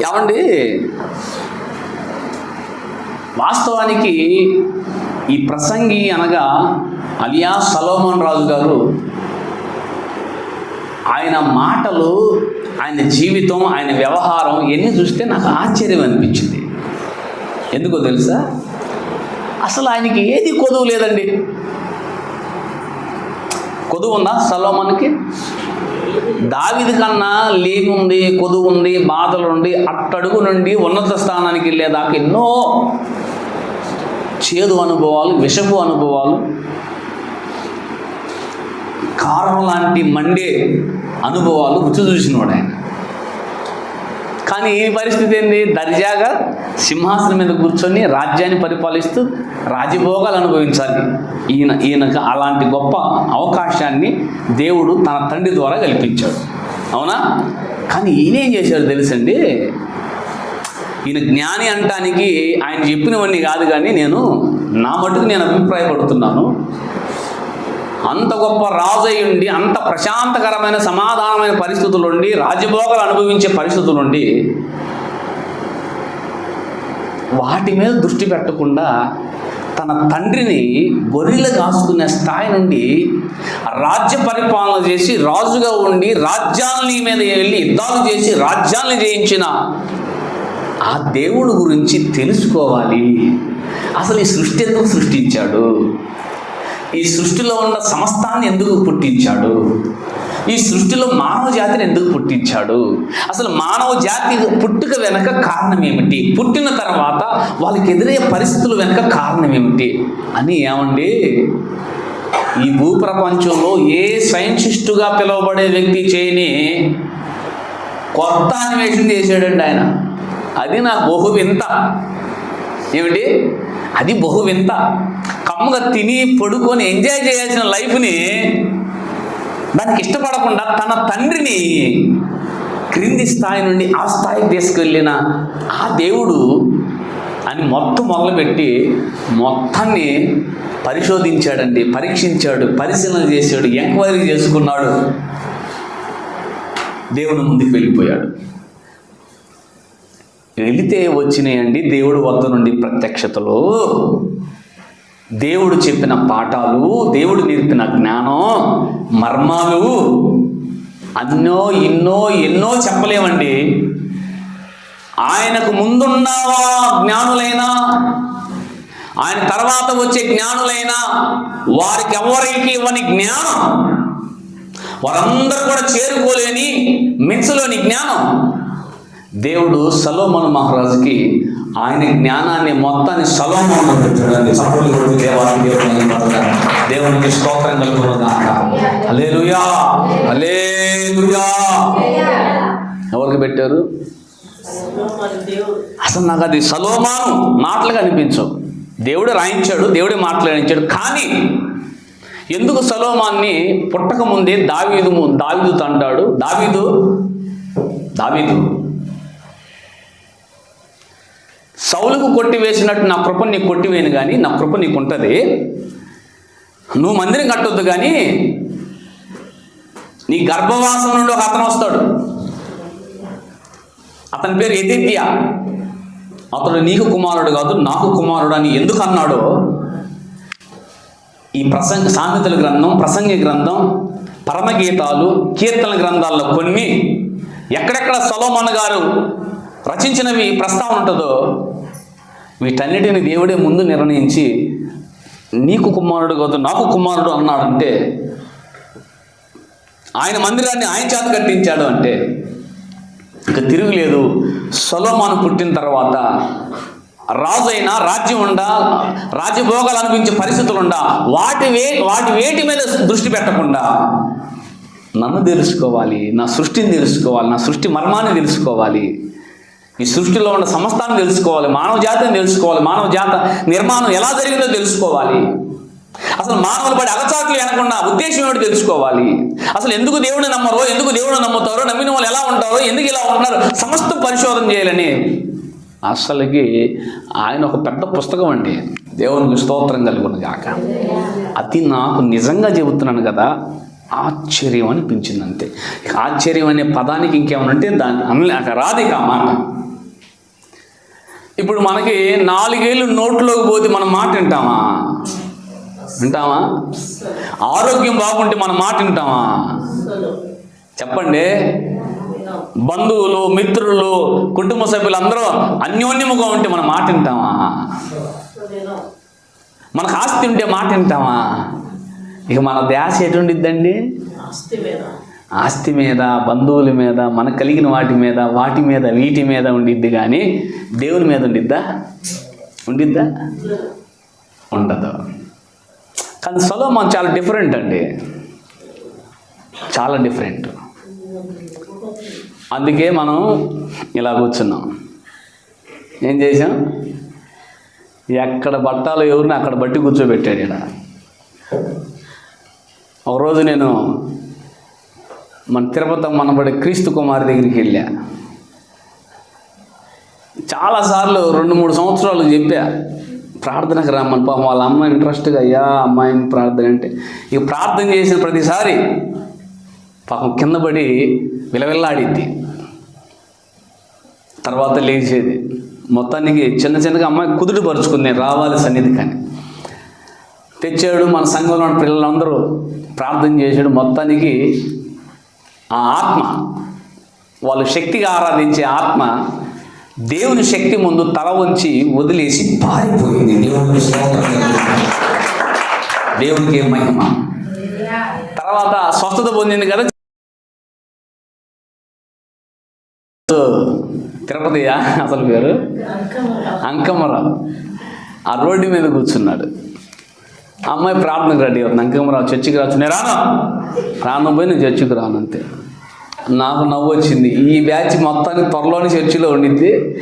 ఏమండి? వాస్తవానికి ఈ ప్రసంగి అనగా అలియా సలోమన్ రాజు గారు ఆయన మాటలు ఆయన జీవితం ఆయన వ్యవహారం ఎన్ని చూస్తే నాకు ఆశ్చర్యం అనిపించింది. ఎందుకో తెలుసా? అసలు ఆయనకి ఏది కొదువు లేదండి. కొదువు ఉందా సలోమన్కి? దావిది కన్నా లేముంది కొదువు ఉంది బాధలు ఉండి అట్టడుగు నుండి ఉన్నత స్థానానికి వెళ్ళేదాకా ఎన్నో చేదు అనుభవాలు విషపు అనుభవాలు. కారం లాంటి మండే అనుభవాలు రుచి చూసినవాడు ఆయన. కానీ ఈ పరిస్థితి ఏంది? దర్జాగా సింహాసనం మీద కూర్చొని రాజ్యాన్ని పరిపాలిస్తూ రాజభోగాలు అనుభవించాలి. ఈయన ఈయనకు అలాంటి గొప్ప అవకాశాన్ని దేవుడు తన తండ్రి ద్వారా కల్పించాడు. అవునా? కానీ ఈయన ఏం చేశాడు తెలుసండి? ఈయన జ్ఞాని అంటానికి ఆయన చెప్పినవన్నీ కాదు కానీ నేను నా మటుకు నేను అభిప్రాయపడుతున్నాను. అంత గొప్ప రాజు ఉండి అంత ప్రశాంతకరమైన సమాధానమైన పరిస్థితులుండి రాజభోగాలు అనుభవించే పరిస్థితులుండి వాటి మీద దృష్టి పెట్టకుండా తన తండ్రిని గొర్రెలు కాసుకునే స్థాయి నుండి రాజ్య పరిపాలన చేసి రాజుగా ఉండి రాజ్యాలని మీద వెళ్ళి యుద్ధాలు చేసి రాజ్యాలని జయించిన ఆ దేవుడు గురించి తెలుసుకోవాలి. అసలు ఈ సృష్టి ఎందుకు సృష్టించాడు? ఈ సృష్టిలో ఉన్న సమస్తాన్ని ఎందుకు పుట్టించాడు? ఈ సృష్టిలో మానవ జాతిని ఎందుకు పుట్టించాడు? అసలు మానవ జాతి పుట్టుక వెనక కారణం ఏమిటి? పుట్టిన తర్వాత వాళ్ళకి ఎదురయ్యే పరిస్థితులు వెనక కారణం ఏమిటి? అని ఏమండి? ఈ భూప్రపంచంలో ఏ సైంటిస్టుగా పిలువబడే వ్యక్తి చేయని కొత్త అన్వేషణ చేశాడండి ఆయన. అది నా బహు వింత ఏమిటి అది బహు వింత. కమ్మగా తిని పడుకొని ఎంజాయ్ చేయాల్సిన లైఫ్ని దానికి ఇష్టపడకుండా తన తండ్రిని క్రింది స్థాయి నుండి ఆ స్థాయికి తీసుకెళ్ళిన ఆ దేవుడు అని మొత్తం మొదలుపెట్టి మొత్తాన్ని పరిశోధించాడండి పరీక్షించాడు పరిశీలన చేశాడు ఎంక్వైరీ చేసుకున్నాడు. దేవుని ముందుకు వెళ్ళిపోయాడు. వెళితే వచ్చినాయండి దేవుడు వద్ద నుండి ప్రత్యక్షతలు. దేవుడు చెప్పిన పాఠాలు దేవుడు నేర్పిన జ్ఞానం మర్మాలు అన్నో ఎన్నో ఎన్నో చెప్పలేమండి. ఆయనకు ముందున్న జ్ఞానులైనా? ఆయన తర్వాత వచ్చే జ్ఞానులైనా? వారికి ఎవరికి ఇవ్వని జ్ఞానం? వారందరూ కూడా చేరుకోలేని మెచ్చలోని జ్ఞానం. దేవుడు సలోమన్ మహారాజుకి ఆయన జ్ఞానాన్ని మొత్తాన్ని సలోమన్ చూడండి సపోర్ట్ కొట్టి దేవానికి దేవుని దేవునికి స్తోత్రం కలుగునుగాక హల్లెలూయా! హల్లెలూయా! ఎవరికి పెట్టారు? అసలు నాకు అది సలోమాను మాటలుగా అనిపించవు. దేవుడు రాయించాడు దేవుడే మాట్లాడించాడు కానీ ఎందుకు సలోమాన్ని పుట్టక ముందే దావీదు ము- దావీదుతో అంటాడు దావీదు? దావీదు. సౌలుకు కొట్టివేసినట్టు నా కృప నీకు కొట్టివేయను కానీ నా కృప నీకు ఉంటుంది నువ్వు మందిరం కట్టొద్దు కానీ నీ గర్భవాసం నుండి ఒక అతను వస్తాడు. అతని పేరు ఎదిత్య అతడు నీకు కుమారుడు కాదు నాకు కుమారుడు అని ఎందుకు అన్నాడో ఈ ప్రసంగ సామెతల గ్రంథం ప్రసంగి గ్రంథం పరమగీతాలు కీర్తన గ్రంథాల్లో కొన్ని ఎక్కడెక్కడ సలోమన్ గారు రచించినవి ప్రస్తావన ఉంటుందో వీటన్నిటిని దేవుడే ముందు నిర్ణయించి నీకు కుమారుడు కాదు నాకు కుమారుడు అన్నాడంటే ఆయన మందిరాన్ని ఆయన చేత కట్టించాడు అంటే ఇక తిరుగులేదు. సొలోమాను పుట్టిన తర్వాత రాజైనా రాజ్యం ఉండా రాజభోగాలు అనిపించే పరిస్థితులు ఉండా వాటి వే వాటి వేటి మీద దృష్టి పెట్టకుండా నన్ను తెలుసుకోవాలి నా సృష్టిని తెలుసుకోవాలి నా సృష్టి మర్మాన్ని తెలుసుకోవాలి. ఈ సృష్టిలో ఉన్న సమస్తాన్ని తెలుసుకోవాలి మానవ జాతిని తెలుసుకోవాలి మానవ జాత నిర్మాణం ఎలా జరిగిందో తెలుసుకోవాలి. అసలు మానవులు పడి అలచాట్లు అనకుండా ఉద్దేశం ఏమిటి తెలుసుకోవాలి? అసలు ఎందుకు దేవుడిని నమ్మరో ఎందుకు దేవుడిని నమ్ముతారో నమ్మిన వాళ్ళు ఎలా ఉంటారో ఎందుకు ఇలా ఉంటున్నారు సమస్త పరిశోధన చేయాలని. అసలుకి ఆయన ఒక పెద్ద పుస్తకం అండి. దేవునికి స్తోత్రం కలుగును కాక అది నాకు నిజంగా చెబుతున్నాను కదా ఆశ్చర్యం అనిపించింది అంతే ఆశ్చర్యం అనే పదానికి ఇంకేమైనా అంటే దాన్ని అనలే అక్కడ రాదు ఇక మాట. ఇప్పుడు మనకి నాలుగేళ్ళు నోట్లోకి పోతే మనం మాట వింటామా? వింటామా? ఆరోగ్యం బాగుంటే మన మాట వింటామా? చెప్పండి. బంధువులు మిత్రులు కుటుంబ సభ్యులు అందరూ అన్యోన్యముగా ఉంటే మన మాట వింటామా? మనకు ఆస్తి ఉంటే మాట వింటామా? ఇక మన ధ్యాస ఎటుండిద్దండి? ఆస్తి మీద. ఆస్తి మీద బంధువుల మీద మనకు కలిగిన వాటి మీద వాటి మీద వీటి మీద ఉండిద్ది కానీ దేవుని మీద ఉండిద్దా? ఉండిద్దా? ఉండదు. కానీ సొలోమన్ చాలా డిఫరెంట్ అండి. చాలా డిఫరెంట్. అందుకే మనం ఇలా కూర్చున్నాం. ఏం చేసాం ఎక్కడ పట్టాలో ఎవరిని అక్కడ బట్టి కూర్చోబెట్టాడు ఇక్కడ ఒకరోజు నేను మన తిరుపతి మనబడి క్రీస్తు కుమారి దగ్గరికి వెళ్ళా. చాలాసార్లు రెండు మూడు సంవత్సరాలు చెప్పా ప్రార్థనకు రమ్మని పాపం వాళ్ళ అమ్మ ఇంట్రెస్ట్గా అయ్యా అమ్మాయిని ప్రార్థన అంటే. ఇక ప్రార్థన చేసిన ప్రతిసారి పాపం కింద పడి విలవిల్లాడిద్ది. తర్వాత లేచేది. మొత్తానికి చిన్న చిన్నగా అమ్మాయి కుదుట పరుచుకుంది నేను రావాలి సన్నిధి కానీ తెచ్చాడు మన సంఘంలో ఉన్న పిల్లలందరూ ప్రార్థన చేశాడు మొత్తానికి ఆ ఆత్మ వాళ్ళు శక్తిగా ఆరాధించే ఆత్మ దేవుని శక్తి ముందు తల వంచి వదిలేసి పారిపోయింది. దేవునికి. దేవునికి మహిమ. తర్వాత స్వస్థత పొందింది కదా? తిరుపతియా అసలు పేరు? అంకమ్మరావు ఆ రోడ్డు మీద కూర్చున్నాడు. ఆ అమ్మాయి ప్రార్థనకు రెడీ అవుతుంది. అంకమ్మరావు చర్చికి రావచ్చు. నేను రాను? రాను పోయి నేను చర్చికి రాను అంతే. నాకు నవ్వు వచ్చింది. ఈ బ్యాచ్ మొత్తానికి త్వరలోని చర్చిలో ఉండిద్ది.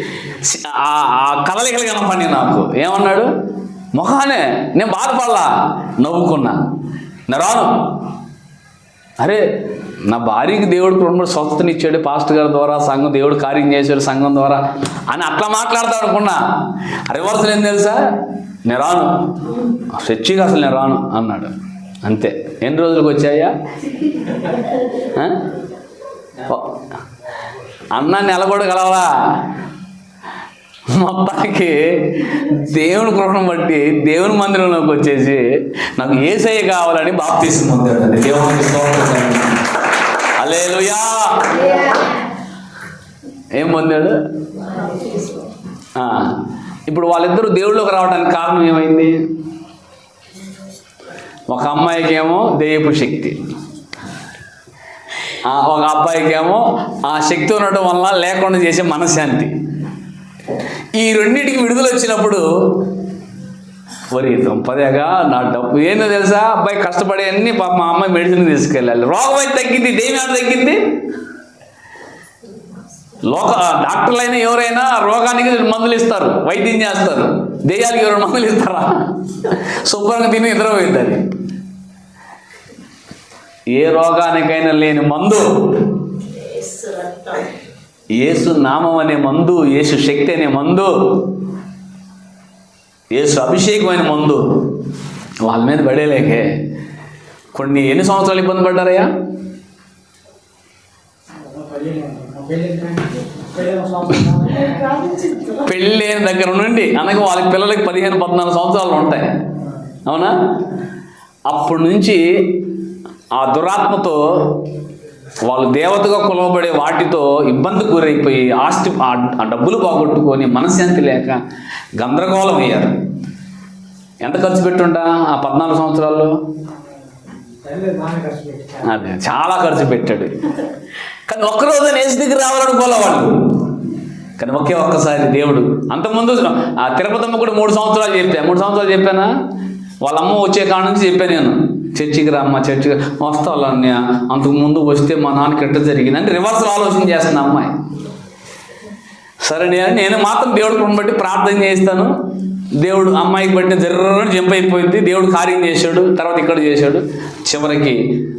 ఆ కలలికలు కనపడి నాకు. ఏమన్నాడు? మొహానే నేను బాధపడలా. నవ్వుకున్నా. నేను రాను. అరే నా భార్యకి దేవుడు రెండు స్వస్థతనిచ్చాడు పాస్టర్ గారి ద్వారా సంఘం దేవుడు కార్యం చేశాడు సంఘం ద్వారా అని అట్లా మాట్లాడతాడు అనుకున్నా. రివర్సల్ ఏం తెలుసా? నేను రాను చర్చిగా అసలు నేను రాను అన్నాడు. అంతే. ఎన్ని రోజులకు వచ్చాయా అన్న నిలబడగలవా మొత్తానికి దేవుని కృపను బట్టి దేవుని మందిరంలోకి వచ్చేసి నాకు ఏసయ్య కావాలని బాప్తీసం పొందాడు ఏం పొందాడు? ఇప్పుడు వాళ్ళిద్దరూ దేవుళ్ళకి రావడానికి కారణం ఏమైంది? ఒక అమ్మాయికి ఏమో దెయ్యపు శక్తి ఒక అబ్బాయికి ఏమో ఆ శక్తి ఉండటం వల్ల లేకుండా చేసే మనశ్శాంతి. ఈ రెండింటికి విడుదల వచ్చినప్పుడు వరి పదేగా నా డబ్బు ఏందో తెలుసా? అబ్బాయి కష్టపడే అన్ని పాప మా అమ్మాయి మెడిసిన్ తీసుకెళ్ళాలి. రోగం అయితే తగ్గింది దేవి తగ్గింది? లోక డాక్టర్లైనా ఎవరైనా రోగానికి మందులు ఇస్తారు వైద్యం చేస్తారు. దెయ్యాలకి ఎవరైనా మందులు ఇస్తారా? శుభ్రంగా తిని నిద్రపోయింది అది ఏ రోగానికైనా లేని మందు ఏసు నామం అనే మందు ఏసు శక్తి అనే మందు ఏసు అభిషేకమైన మందు వాళ్ళ మీద పడేలేకే. కొన్ని ఎన్ని సంవత్సరాలు ఇబ్బంది పడ్డారయ్యా? పెళ్ళైన దగ్గర నుండి అనగా వాళ్ళ పిల్లలకి పదిహేను పద్నాలుగు సంవత్సరాలు ఉంటాయి. అవునా? అప్పటి నుంచి ఆ దురాత్మతో వాళ్ళు దేవతగా కొలవబడే వాటితో ఇబ్బంది గురైపోయి ఆస్తి ఆ- డబ్బులు పోగొట్టుకొని మనశ్శాంతి లేక గందరగోళం అయ్యారు. ఎంత ఖర్చు పెట్టుంటా ఆ పద్నాలుగు సంవత్సరాల్లో? అదే చాలా ఖర్చు పెట్టాడు. కానీ ఒక్కరోజు నేసి దగ్గర రావాలనుకోలే వాళ్ళు. కానీ ఒకే ఒక్కసారి దేవుడు అంతకుముందు ఆ తిరుపతమ్మ కూడా మూడు సంవత్సరాలు చెప్పాను మూడు సంవత్సరాలు చెప్పానా? వాళ్ళ అమ్మ వచ్చే కాడ నుంచి చెప్పాను నేను. చర్చికి రామ్మ చర్చికి వస్తా వాళ్ళ అన్నయ్య అంతకు ముందు వస్తే మా నాన్నకి ఎట్ట జరిగింది అంటే రివర్సల్ ఆలోచన చేస్తాను అమ్మాయి. సరే నేను- మాత్రం దేవుడు బట్టి ప్రార్థన చేస్తాను దేవుడు అమ్మాయికి బట్టి జర్రని జంప్ అయిపోయింది. దేవుడు కార్యం చేశాడు తర్వాత ఇక్కడ చేశాడు. చివరికి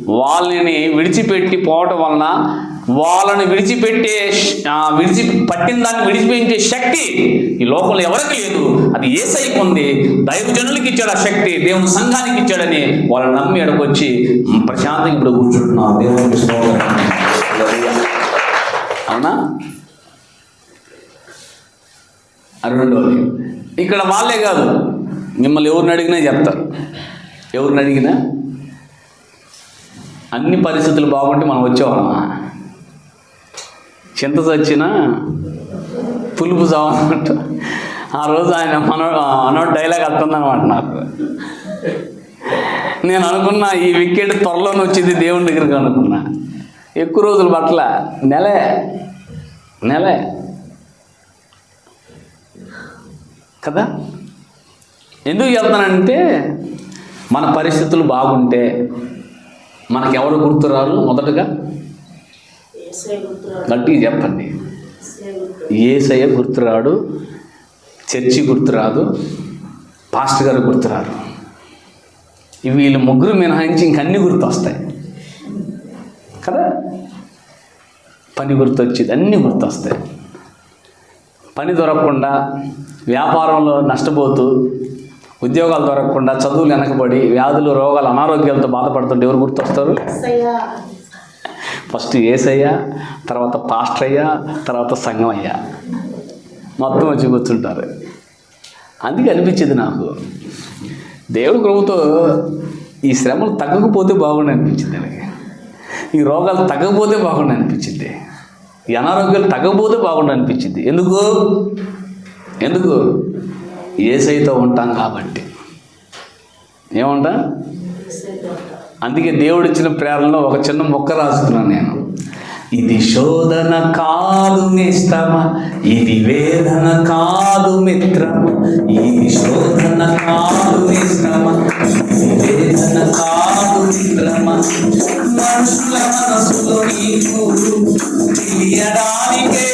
వాళ్ళని విడిచిపెట్టి పోవటం వలన వాళ్ళని విడిచిపెట్టే విడిచి పట్టిన దాన్ని విడిచిపెట్టే శక్తి ఈ లోకంలో ఎవరికి లేదు. అది ఏసైకి ఉంది. దైవజనులకి ఇచ్చాడు ఆ శక్తి. దేవుని సంఘానికి ఇచ్చాడని వాళ్ళని నమ్మి ఎడకొచ్చి ప్రశాంతంగా ఇప్పుడు కూర్చుంటున్నాం. దేవుని అవునా? రెండవది ఇక్కడ వాళ్ళే కాదు. మిమ్మల్ని ఎవరిని అడిగినా చెప్తారు ఎవరిని అడిగినా? అన్ని పరిస్థితులు బాగుంటే మనం వచ్చేవాళ్ళమా? చింత చచ్చిన పులుపు చావన్నమాట ఆ రోజు ఆయన మన అనో డైలాగ్ అర్థందనమాట నాకు. నేను అనుకున్నా ఈ వికెట్ త్వరలోనే వచ్చింది దేవుని దగ్గరికి అనుకున్నా. ఎక్కువ రోజులు పట్ల నెలే నెలే. కదా? ఎందుకు చెప్తానంటే మన పరిస్థితులు బాగుంటే మనకెవరు గుర్తురారు మొదటగా గట్టిగా చెప్పండి ఏసై గుర్తు ఏసయ్య గుర్తురాడు చర్చి గుర్తురాదు పాస్టర్ గారు గుర్తురారు. వీళ్ళు ముగ్గురు మినహాయించి ఇంకన్నీ గుర్తొస్తాయి. కదా? పని గుర్తొచ్చేది అన్నీ గుర్తొస్తాయి. పని దొరకకుండా వ్యాపారంలో నష్టపోతూ ఉద్యోగాలు దొరకకుండా చదువులు వెనకబడి వ్యాధులు రోగాలు అనారోగ్యాలతో బాధపడుతుంటే ఎవరు గుర్తొస్తారు? ఫస్ట్ ఏసయ్య తర్వాత పాస్టర్ అయ్యా తర్వాత సంఘం అయ్యా మొత్తం వచ్చి కూర్చుంటారు. అందుకే అనిపించింది నాకు. దేవుడి కృపతో ఈ శ్రమలు తగ్గకపోతే బాగుండు అనిపించింది నాకు. ఈ రోగాలు తగ్గకపోతే బాగుండు అనిపించింది. ఈ అనారోగ్యాలు తగ్గకపోతే బాగుండు అనిపించింది. ఎందుకు? ఎందుకు? ఏసైతో ఉంటాం కాబట్టి. ఏమంటా? అందుకే దేవుడు ఇచ్చిన ప్రేరణలో ఒక చిన్న మొక్క రాసుకున్నాను నేను. ఇది శోధన కాదు నిష్టమ ఇది వేదన కాదు మిత్రమ ఇది శోధన కాదు నిష్టమ ఇది వేదన కాదు మిత్రమ మనుషుల మనసులో నీకు తెలియడానికే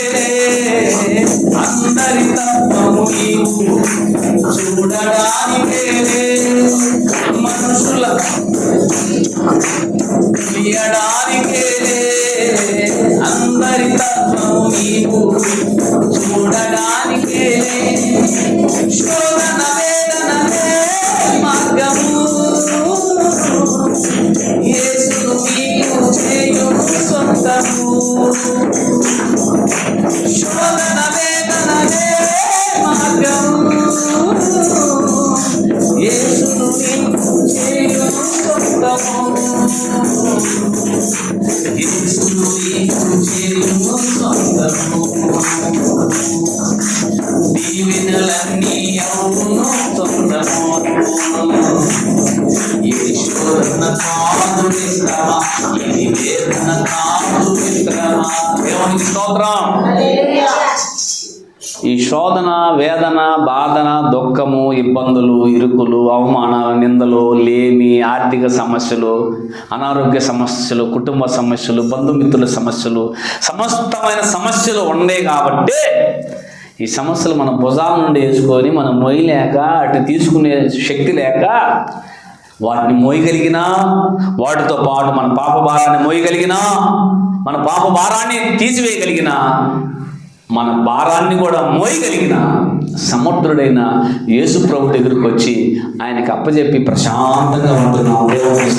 ఇది శోధన కాదు మిత్రమా ఇది వేదన కాదు మిత్రమా దేవునికి స్తోత్రం. ఈ శోధన వేదన బాధన దుఃఖము ఇబ్బందులు ఇరుకులు అవమానాలు నిందలు లేమి ఆర్థిక సమస్యలు అనారోగ్య సమస్యలు కుటుంబ సమస్యలు బంధుమిత్రుల సమస్యలు సమస్తమైన సమస్యలు ఉండే కాబట్టే ఈ సమస్యలు మన భుజాల నుండి వేసుకొని మనం మొయ్యలేక అటు తీసుకునే శక్తి లేక వాటిని మోయగలిగినా వాటితో పాటు మన పాప భారాన్ని మోయగలిగినా మన పాప భారాన్ని తీసివేయగలిగినా మన భారాన్ని కూడా మోయగలిగిన సమర్థుడైన యేసు ప్రభు దగ్గరికి వచ్చి ఆయనకి అప్పచెప్పి ప్రశాంతంగా ఉంటున్నాం దేవుని